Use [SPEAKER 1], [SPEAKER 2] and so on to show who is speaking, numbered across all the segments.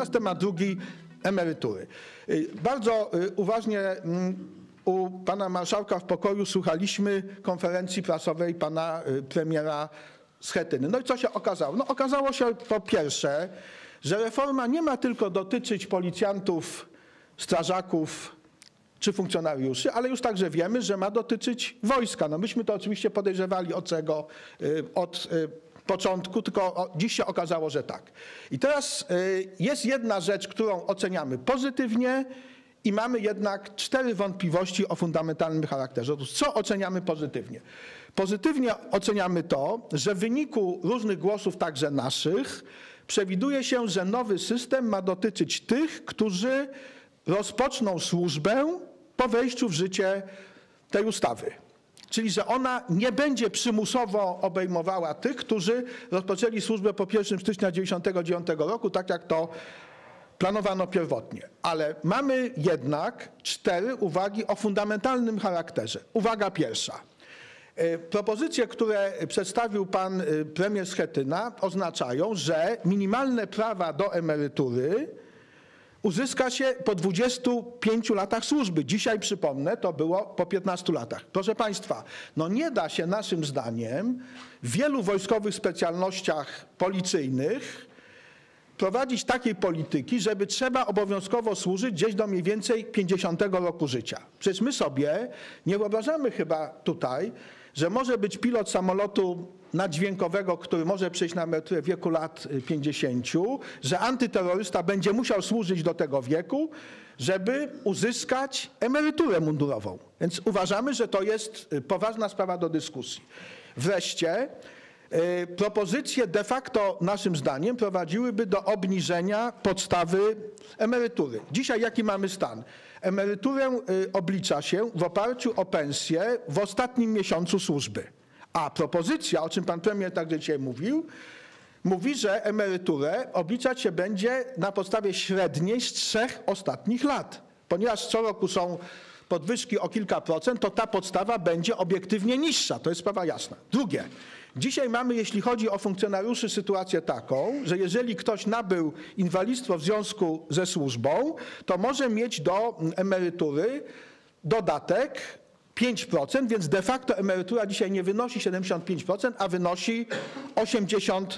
[SPEAKER 1] Teraz temat drugi, emerytury. Y, Bardzo y, uważnie mm, u pana marszałka w pokoju słuchaliśmy konferencji prasowej pana y, premiera Schetyny. No i co się okazało? No okazało się po pierwsze, że reforma nie ma tylko dotyczyć policjantów, strażaków, czy funkcjonariuszy, ale już także wiemy, że ma dotyczyć wojska. No myśmy to oczywiście podejrzewali od czego, y, od początku, tylko dziś się okazało, że tak. I teraz y, jest jedna rzecz, którą oceniamy pozytywnie i mamy jednak cztery wątpliwości o fundamentalnym charakterze. Otóż co oceniamy pozytywnie? Pozytywnie oceniamy to, że w wyniku różnych głosów, także naszych, przewiduje się, że nowy system ma dotyczyć tych, którzy rozpoczną służbę po wejściu w życie tej ustawy. Czyli, że ona nie będzie przymusowo obejmowała tych, którzy rozpoczęli służbę po 1 stycznia 1999 roku, tak jak to planowano pierwotnie. Ale mamy jednak cztery uwagi o fundamentalnym charakterze. Uwaga pierwsza. E, Propozycje, które przedstawił pan e, premier Schetyna oznaczają, że minimalne prawa do emerytury uzyska się po 25 latach służby. Dzisiaj, przypomnę, to było po 15 latach. Proszę Państwa, no nie da się naszym zdaniem w wielu wojskowych specjalnościach policyjnych prowadzić takiej polityki, żeby trzeba obowiązkowo służyć gdzieś do mniej więcej 50 roku życia. Przecież my sobie nie wyobrażamy chyba tutaj, że może być pilot samolotu naddźwiękowego, który może przejść na emeryturę w wieku lat y, 50, że antyterrorysta będzie musiał służyć do tego wieku, żeby uzyskać emeryturę mundurową. Więc uważamy, że to jest y, poważna sprawa do dyskusji. Wreszcie E, Propozycje de facto naszym zdaniem prowadziłyby do obniżenia podstawy emerytury. Dzisiaj jaki mamy stan? Emeryturę y, oblicza się w oparciu o pensję w ostatnim miesiącu służby. A propozycja, o czym pan premier także dzisiaj mówił, mówi, że emeryturę obliczać się będzie na podstawie średniej z trzech ostatnich lat. Ponieważ co roku są podwyżki o kilka procent, to ta podstawa będzie obiektywnie niższa. To jest sprawa jasna. Drugie. Dzisiaj mamy, jeśli chodzi o funkcjonariuszy, sytuację taką, że jeżeli ktoś nabył inwalidztwo w związku ze służbą, to może mieć do emerytury dodatek 5%, więc de facto emerytura dzisiaj nie wynosi 75%, a wynosi 80%.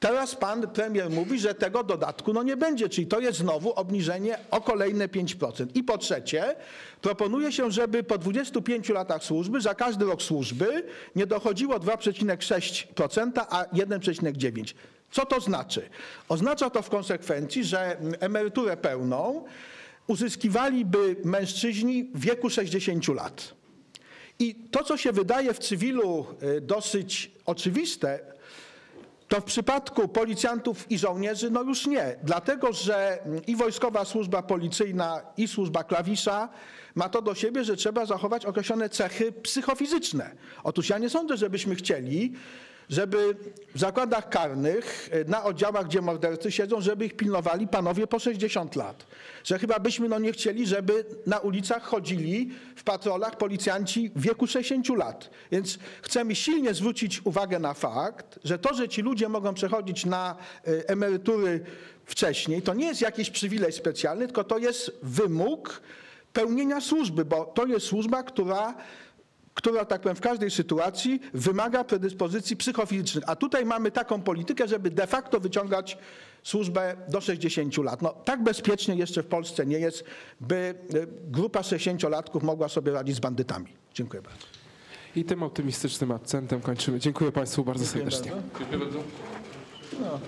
[SPEAKER 1] Teraz pan premier mówi, że tego dodatku no nie będzie, czyli to jest znowu obniżenie o kolejne 5%. I po trzecie, proponuje się, żeby po 25 latach służby, za każdy rok służby nie dochodziło 2,6%, a 1,9%. Co to znaczy? Oznacza to w konsekwencji, że emeryturę pełną uzyskiwaliby mężczyźni w wieku 60 lat. I to, co się wydaje w cywilu y, dosyć oczywiste, to w przypadku policjantów i żołnierzy no już nie, dlatego że mm, i wojskowa służba policyjna, i służba klawisza ma to do siebie, że trzeba zachować określone cechy psychofizyczne. Otóż ja nie sądzę, żebyśmy chcieli, żeby w zakładach karnych, y, na oddziałach, gdzie mordercy siedzą, żeby ich pilnowali panowie po 60 lat. Że chyba byśmy no nie chcieli, żeby na ulicach chodzili w patrolach policjanci w wieku 60 lat. Więc chcemy silnie zwrócić uwagę na fakt, że to, że ci ludzie mogą przechodzić na y, emerytury wcześniej, to nie jest jakiś przywilej specjalny, tylko to jest wymóg pełnienia służby, bo to jest służba, która która, tak powiem, w każdej sytuacji wymaga predyspozycji psychofizycznych. A tutaj mamy taką politykę, żeby de facto wyciągać służbę do 60 lat. No, tak bezpiecznie jeszcze w Polsce nie jest, by y, grupa 60-latków mogła sobie radzić z bandytami. Dziękuję bardzo.
[SPEAKER 2] I tym optymistycznym akcentem kończymy. Dziękuję Państwu bardzo
[SPEAKER 1] Dziękuję
[SPEAKER 2] serdecznie.
[SPEAKER 1] bardzo.
[SPEAKER 2] Dziękuję bardzo.